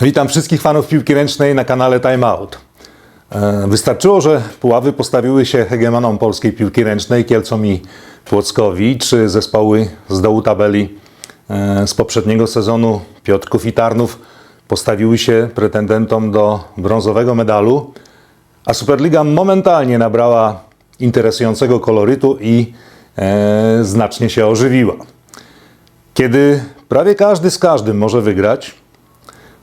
Witam wszystkich fanów piłki ręcznej na kanale Time Out. E, Wystarczyło, że Puławy postawiły się hegemonom polskiej piłki ręcznej, Kielcom i Płockowi, czy zespoły z dołu tabeli e, z poprzedniego sezonu Piotrków i Tarnów postawiły się pretendentom do brązowego medalu, a Superliga momentalnie nabrała interesującego kolorytu i e, znacznie się ożywiła. Kiedy prawie każdy z każdym może wygrać,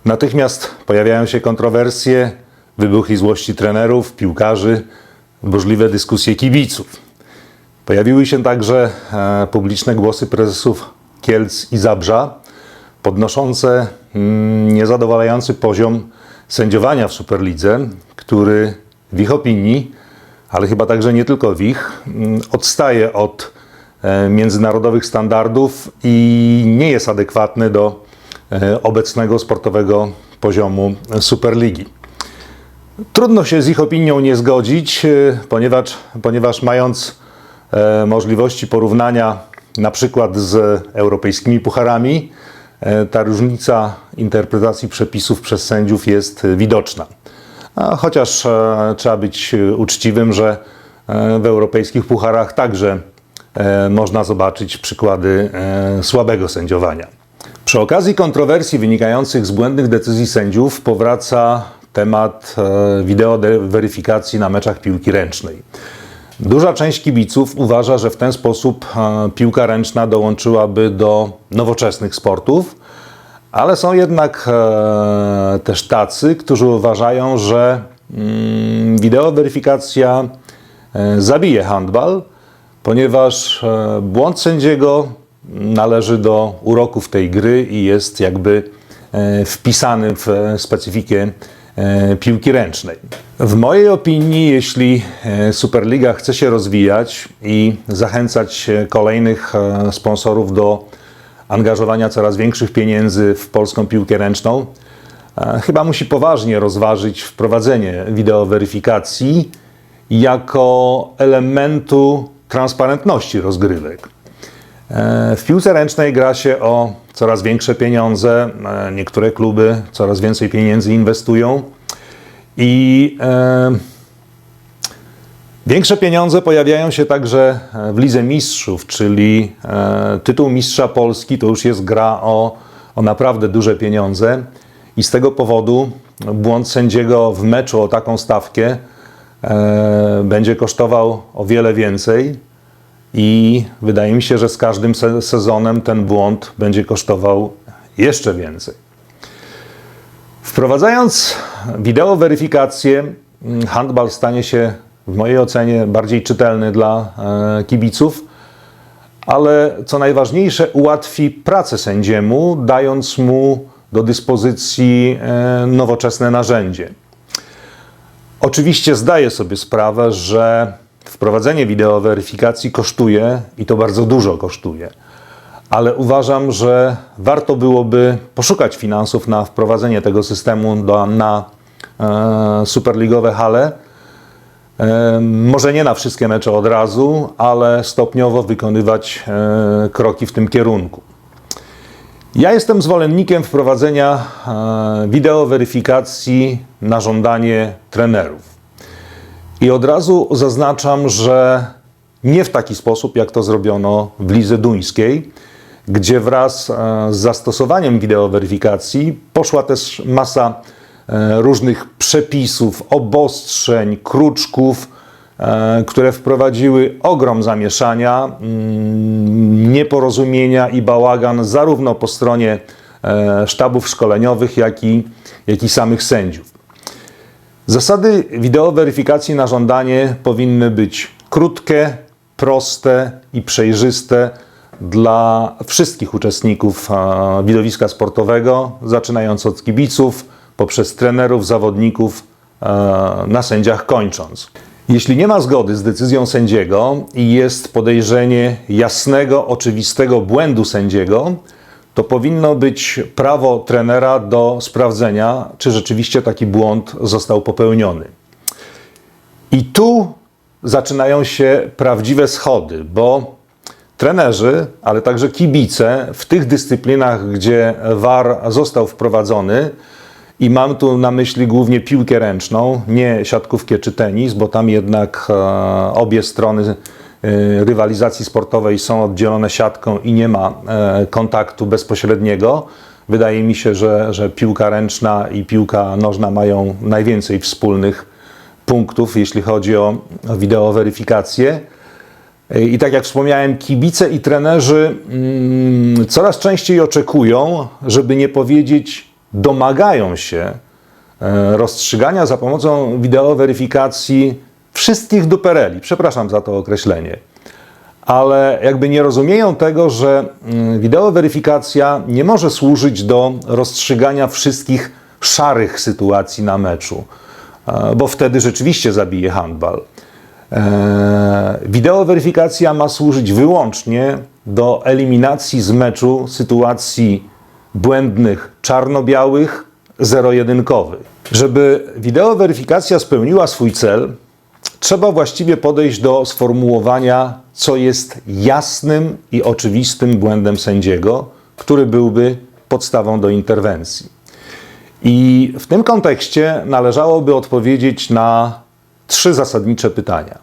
Natychmiast pojawiają się kontrowersje, wybuchy złości trenerów, piłkarzy, burzliwe dyskusje kibiców. Pojawiły się także e, publiczne głosy prezesów Kielc i Zabrza, podnoszące mm, niezadowalający poziom sędziowania w Superlidze, który w ich opinii, ale chyba także nie tylko w ich, mm, odstaje od e, międzynarodowych standardów i nie jest adekwatny do obecnego sportowego poziomu Superligi. Trudno się z ich opinią nie zgodzić, e, ponieważ, ponieważ mając e, możliwości porównania na przykład z europejskimi pucharami, e, ta różnica interpretacji przepisów przez sędziów jest e, widoczna. Chociaż e, trzeba być e, uczciwym, że e, w europejskich pucharach także e, można zobaczyć przykłady e, słabego sędziowania. Przy okazji kontrowersji wynikających z błędnych decyzji sędziów powraca temat e, wideo de- weryfikacji na meczach piłki ręcznej. Duża część kibiców uważa, że w ten sposób e, piłka ręczna dołączyłaby do nowoczesnych sportów, ale są jednak e, też tacy, którzy uważają, że mm, wideo weryfikacja zabije handbal, ponieważ błąd sędziego należy do uroków tej gry i jest jakby e, wpisany w e, specyfikę e, piłki ręcznej. W mojej opinii, jeśli Superliga chce się rozwijać i zachęcać kolejnych sponsorów do angażowania coraz większych pieniędzy w polską piłkę ręczną, chyba musi poważnie rozważyć wprowadzenie wideoweryfikacji jako elementu transparentności rozgrywek. E, W piłce ręcznej gra się o coraz większe pieniądze. E, Niektóre kluby coraz więcej pieniędzy inwestują. I e, większe pieniądze pojawiają się także w Lidze Mistrzów, czyli tytuł Mistrza Polski to już jest gra o, o naprawdę duże pieniądze. I z tego powodu błąd sędziego w meczu o taką stawkę będzie kosztował o wiele więcej i wydaje mi się, że z każdym se- sezonem ten błąd będzie kosztował jeszcze więcej. Wprowadzając wideo weryfikację, mm, handbal stanie się w mojej ocenie bardziej czytelny dla e, kibiców, ale co najważniejsze, ułatwi pracę sędziemu, dając mu do dyspozycji e, nowoczesne narzędzie. Oczywiście zdaję sobie sprawę, że wprowadzenie wideoweryfikacji kosztuje i to bardzo dużo kosztuje. Ale uważam, że warto byłoby poszukać finansów na wprowadzenie tego systemu do, na e, superligowe hale. E, może nie na wszystkie mecze od razu, ale stopniowo wykonywać e, kroki w tym kierunku. Ja jestem zwolennikiem wprowadzenia e, wideoweryfikacji na żądanie trenerów. I od razu zaznaczam, że nie w taki sposób, jak to zrobiono w Lidze Duńskiej, gdzie wraz e, z zastosowaniem wideoweryfikacji poszła też masa e, różnych przepisów, obostrzeń, kruczków, e, które wprowadziły ogrom zamieszania, mm, nieporozumienia i bałagan zarówno po stronie sztabów szkoleniowych, jak i, jak i samych sędziów. Zasady wideoweryfikacji na żądanie powinny być krótkie, proste i przejrzyste dla wszystkich uczestników e, widowiska sportowego, zaczynając od kibiców, poprzez trenerów, zawodników, e, na sędziach kończąc. Jeśli nie ma zgody z decyzją sędziego i jest podejrzenie jasnego, oczywistego błędu sędziego, to powinno być prawo trenera do sprawdzenia, czy rzeczywiście taki błąd został popełniony. I tu zaczynają się prawdziwe schody, bo trenerzy, ale także kibice w tych dyscyplinach, gdzie VAR został wprowadzony I mam tu na myśli głównie piłkę ręczną, nie siatkówkę czy tenis, bo tam jednak e, obie strony rywalizacji sportowej są oddzielone siatką i nie ma e, kontaktu bezpośredniego. Wydaje mi się, że, że piłka ręczna i piłka nożna mają najwięcej wspólnych punktów, jeśli chodzi o o wideoweryfikację. I tak jak wspomniałem, kibice i trenerzy mm, coraz częściej oczekują, żeby nie powiedzieć, domagają się e, rozstrzygania za pomocą wideoweryfikacji wszystkich dupereli. Przepraszam za to określenie. Ale jakby nie rozumieją tego, że mm, wideoweryfikacja nie może służyć do rozstrzygania wszystkich szarych sytuacji na meczu, e, bo wtedy rzeczywiście zabije handbal. E, Wideoweryfikacja ma służyć wyłącznie do eliminacji z meczu sytuacji błędnych, czarno-białych, zero-jedynkowych. Żeby wideoweryfikacja spełniła swój cel, trzeba właściwie podejść do sformułowania, co jest jasnym i oczywistym błędem sędziego, który byłby podstawą do interwencji. I w tym kontekście należałoby odpowiedzieć na trzy zasadnicze pytania.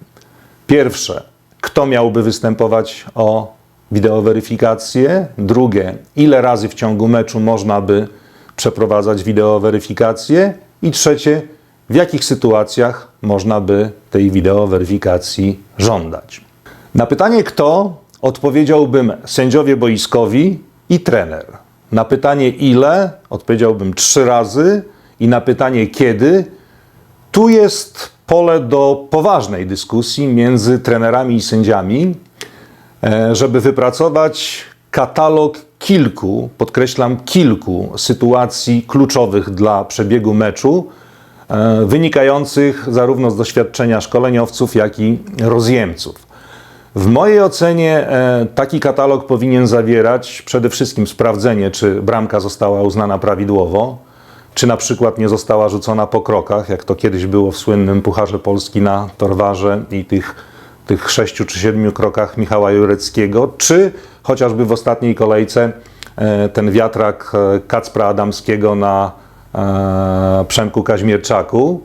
Pierwsze, kto miałby występować o wideoweryfikację? Drugie, ile razy w ciągu meczu można by przeprowadzać wideoweryfikację? I trzecie, w jakich sytuacjach można by tej wideoweryfikacji żądać? Na pytanie kto odpowiedziałbym sędziowie boiskowi i trener. Na pytanie ile odpowiedziałbym trzy razy i na pytanie kiedy tu jest pole do poważnej dyskusji między trenerami i sędziami, e, żeby wypracować katalog kilku, podkreślam kilku sytuacji kluczowych dla przebiegu meczu, wynikających zarówno z doświadczenia szkoleniowców, jak i rozjemców. W mojej ocenie e, taki katalog powinien zawierać przede wszystkim sprawdzenie, czy bramka została uznana prawidłowo, czy na przykład nie została rzucona po krokach, jak to kiedyś było w słynnym Pucharze Polski na Torwarze i tych, tych sześciu czy siedmiu krokach Michała Jureckiego, czy chociażby w ostatniej kolejce e, ten wiatrak e, Kacpra Adamskiego na e, Przemku Kaźmierczaku,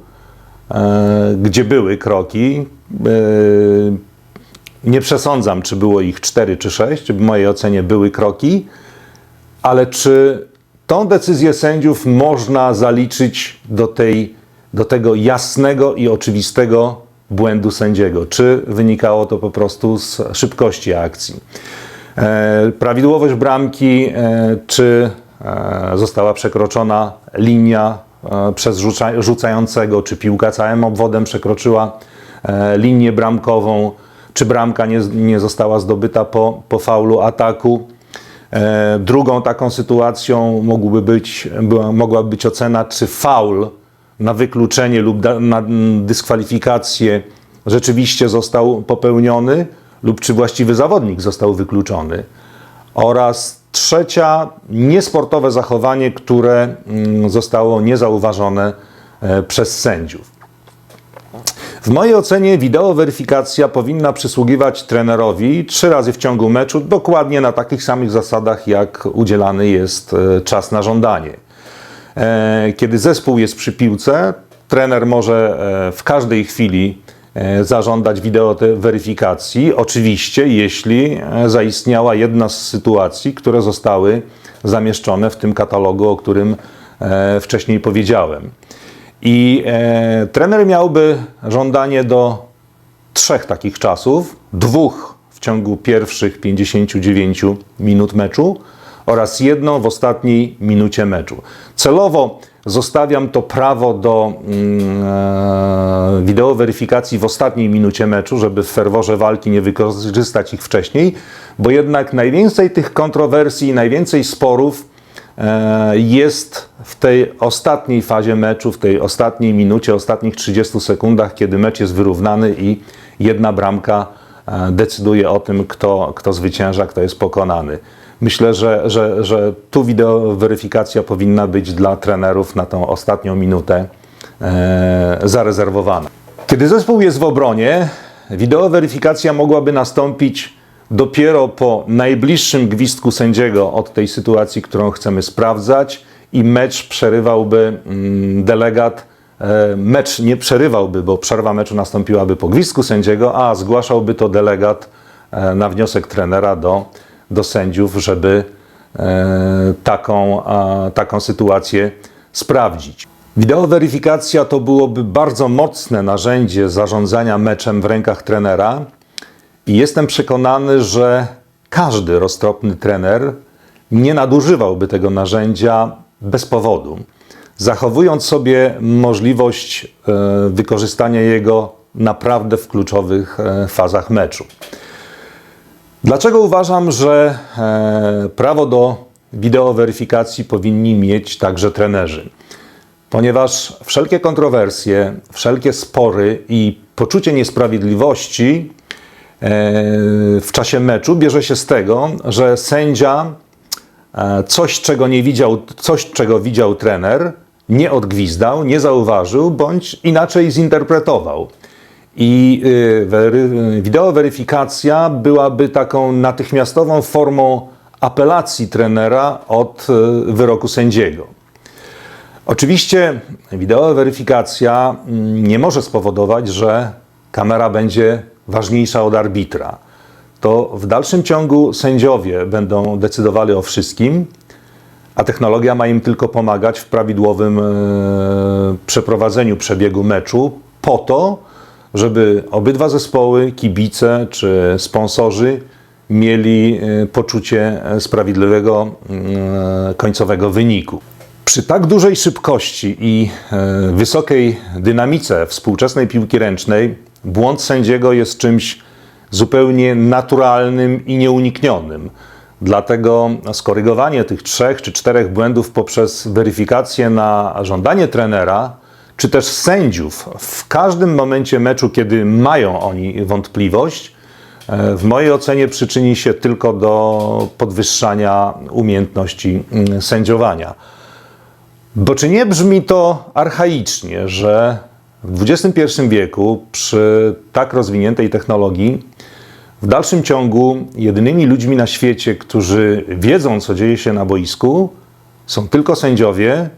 e, gdzie były kroki. E, nie przesądzam, czy było ich cztery czy sześć. W mojej ocenie były kroki, ale czy tą decyzję sędziów można zaliczyć do, tej, do tego jasnego i oczywistego błędu sędziego? Czy wynikało to po prostu z szybkości akcji? E, prawidłowość bramki, e, czy e, została przekroczona linia e, przez rzuca, rzucającego, czy piłka całym obwodem przekroczyła e, linię bramkową, czy bramka nie, nie została zdobyta po, po faulu ataku. E, Drugą taką sytuacją mógłby być, mogłaby być ocena, czy faul na wykluczenie lub na dyskwalifikację rzeczywiście został popełniony, lub czy właściwy zawodnik został wykluczony. Oraz trzecia, niesportowe zachowanie, które mm, zostało niezauważone e, przez sędziów. W mojej ocenie wideoweryfikacja powinna przysługiwać trenerowi trzy razy w ciągu meczu, dokładnie na takich samych zasadach, jak udzielany jest e, czas na żądanie. E, Kiedy zespół jest przy piłce, trener może w każdej chwili e, zażądać wideoweryfikacji, oczywiście jeśli e, zaistniała jedna z sytuacji, które zostały zamieszczone w tym katalogu, o którym e, wcześniej powiedziałem. I trener miałby żądanie do trzech takich czasów, dwóch w ciągu pierwszych 59 minut meczu oraz jedno w ostatniej minucie meczu. Celowo zostawiam to prawo do mm, e, wideoweryfikacji w ostatniej minucie meczu, żeby w ferworze walki nie wykorzystać ich wcześniej, bo jednak najwięcej tych kontrowersji, najwięcej sporów e, jest w tej ostatniej fazie meczu, w tej ostatniej minucie, ostatnich 30 sekundach, kiedy mecz jest wyrównany i jedna bramka e, decyduje o tym, kto, kto zwycięża, kto jest pokonany. Myślę, że, że, że tu wideoweryfikacja powinna być dla trenerów na tą ostatnią minutę e, zarezerwowana. Kiedy zespół jest w obronie, wideoweryfikacja mogłaby nastąpić dopiero po najbliższym gwizdku sędziego od tej sytuacji, którą chcemy sprawdzać i mecz przerywałby mm, delegat. E, Mecz nie przerywałby, bo przerwa meczu nastąpiłaby po gwizdku sędziego, a zgłaszałby to delegat e, na wniosek trenera do, do sędziów, żeby e, taką, taką sytuację sprawdzić. Wideoweryfikacja to byłoby bardzo mocne narzędzie zarządzania meczem w rękach trenera i jestem przekonany, że każdy roztropny trener nie nadużywałby tego narzędzia bez powodu, zachowując sobie możliwość e, wykorzystania jego naprawdę w kluczowych e, fazach meczu. Dlaczego uważam, że e, prawo do wideoweryfikacji powinni mieć także trenerzy? Ponieważ wszelkie kontrowersje, wszelkie spory i poczucie niesprawiedliwości e, w czasie meczu bierze się z tego, że sędzia e, coś, czego nie widział, coś, czego widział trener, nie odgwizdał, nie zauważył, bądź inaczej zinterpretował. I y, wery, wideoweryfikacja byłaby taką natychmiastową formą apelacji trenera od y, wyroku sędziego. Oczywiście wideoweryfikacja mm, nie może spowodować, że kamera będzie ważniejsza od arbitra. To w dalszym ciągu sędziowie będą decydowali o wszystkim, a technologia ma im tylko pomagać w prawidłowym e, przeprowadzeniu przebiegu meczu po to, żeby obydwa zespoły, kibice czy sponsorzy mieli e, poczucie sprawiedliwego e, końcowego wyniku. Przy tak dużej szybkości i e, wysokiej dynamice współczesnej piłki ręcznej błąd sędziego jest czymś zupełnie naturalnym i nieuniknionym. Dlatego skorygowanie tych trzech czy czterech błędów poprzez weryfikację na żądanie trenera, czy też sędziów w każdym momencie meczu, kiedy mają oni wątpliwość, e, w mojej ocenie przyczyni się tylko do podwyższania umiejętności mm, sędziowania. Bo czy nie brzmi to archaicznie, że w XXI wieku przy tak rozwiniętej technologii w dalszym ciągu jedynymi ludźmi na świecie, którzy wiedzą, co dzieje się na boisku, są tylko sędziowie,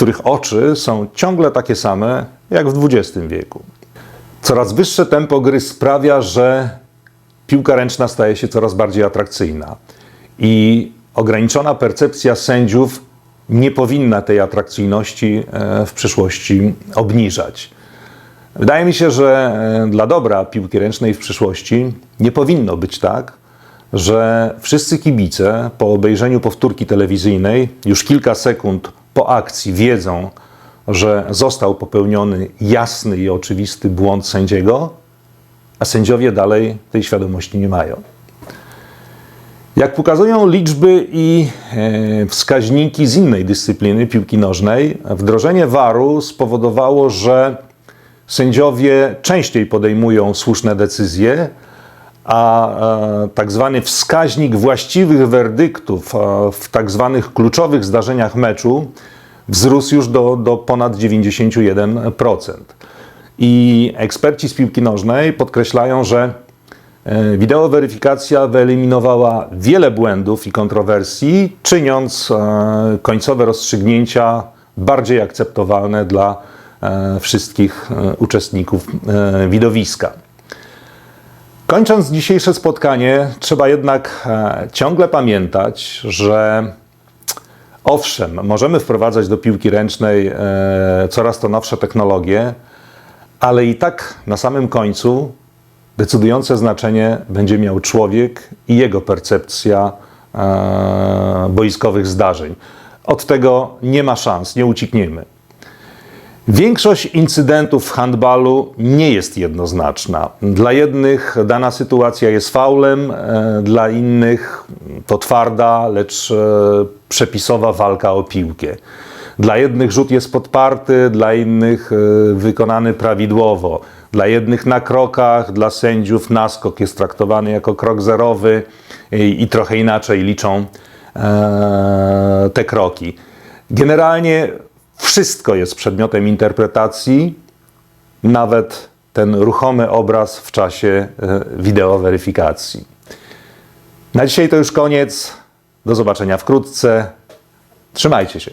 których oczy są ciągle takie same jak w XX wieku. Coraz wyższe tempo gry sprawia, że piłka ręczna staje się coraz bardziej atrakcyjna i ograniczona percepcja sędziów nie powinna tej atrakcyjności e, w przyszłości obniżać. Wydaje mi się, że e, dla dobra piłki ręcznej w przyszłości nie powinno być tak, że wszyscy kibice po obejrzeniu powtórki telewizyjnej już kilka sekund po akcji wiedzą, że został popełniony jasny i oczywisty błąd sędziego, a sędziowie dalej tej świadomości nie mają. Jak pokazują liczby i e, wskaźniki z innej dyscypliny piłki nożnej, wdrożenie VAR-u spowodowało, że sędziowie częściej podejmują słuszne decyzje, a e, tak zwany wskaźnik właściwych werdyktów e, w tak zwanych kluczowych zdarzeniach meczu wzrósł już do, do ponad 91%. I eksperci z piłki nożnej podkreślają, że E, Wideoweryfikacja wyeliminowała wiele błędów i kontrowersji, czyniąc końcowe rozstrzygnięcia bardziej akceptowalne dla wszystkich uczestników widowiska. Kończąc dzisiejsze spotkanie, trzeba jednak ciągle pamiętać, że owszem, możemy wprowadzać do piłki ręcznej coraz to nowsze technologie, ale i tak na samym końcu decydujące znaczenie będzie miał człowiek i jego percepcja e, boiskowych zdarzeń. Od tego nie ma szans, nie uciekniemy. Większość incydentów w handbalu nie jest jednoznaczna. Dla jednych dana sytuacja jest faulem, e, dla innych to twarda, lecz e, przepisowa walka o piłkę. Dla jednych rzut jest podparty, dla innych e, wykonany prawidłowo. Dla jednych na krokach, dla sędziów naskok jest traktowany jako krok zerowy i, trochę inaczej liczą te kroki. Generalnie wszystko jest przedmiotem interpretacji, nawet ten ruchomy obraz w czasie e, wideoweryfikacji. Na dzisiaj to już koniec. Do zobaczenia wkrótce. Trzymajcie się.